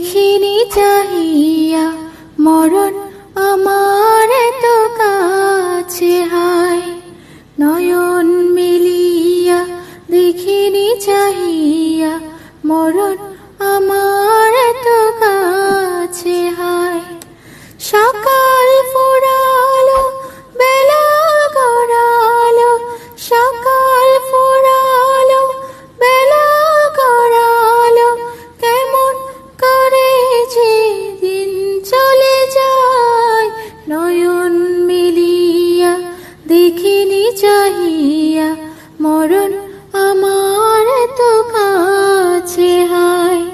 দেখিনি চাহিয়া মরণ আমার এত কাছে হায়। নয়ন মিলিয়া দেখিনি চাহিয়া মরণ মরণ আমার তো কাছে, হায়।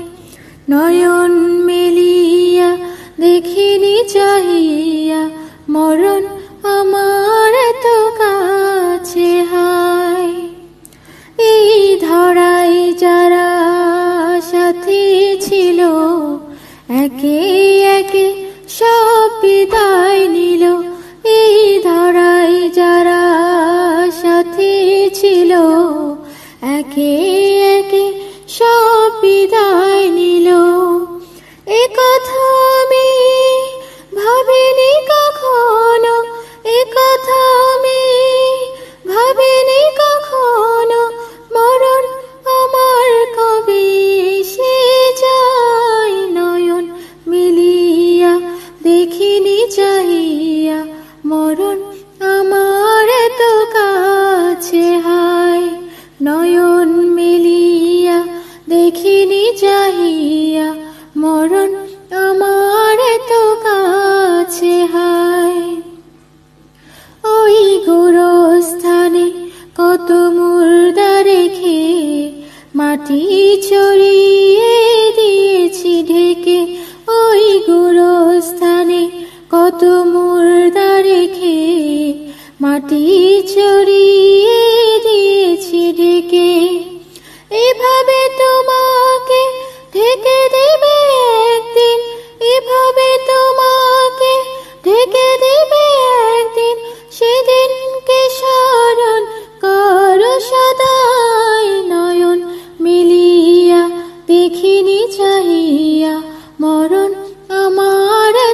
নয়ন মেলিয়া, দেখিনি চাহিয়া, মরণ আমার তো কাছে, হায়। এই ধরাই যারা সাথী ছিল, একে একে সব বিদায় নিল। এই ধরাই যারা একে একে সব বিদায় চাহিয়া মরণ আমার তো কাছে হায়। ওই গোরস্থানে কত মুর্দা রেখে মাটি ছড়িয়ে দিয়েছি ঢেকে, ওই গোরস্থানে কত মুর্দা রেখে মাটি ছড়িয়ে দিয়েছি ঢেকে।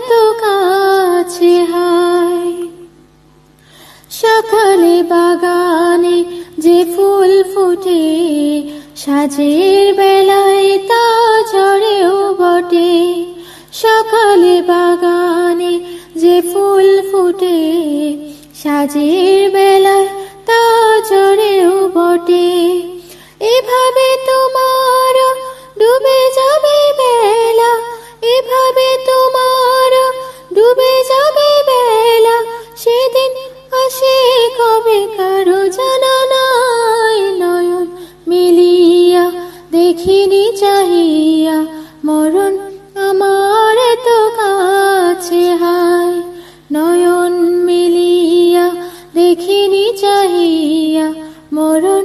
আমার তো কাছে হায়। সকালে বাগানে যে ফুল ফুটে, সাজের বেলায় তা ঝরেও বটে। সকালে বাগানে যে ফুল ফুটে, সাজের বেলায় দেখিনি চাহিয়া মরণ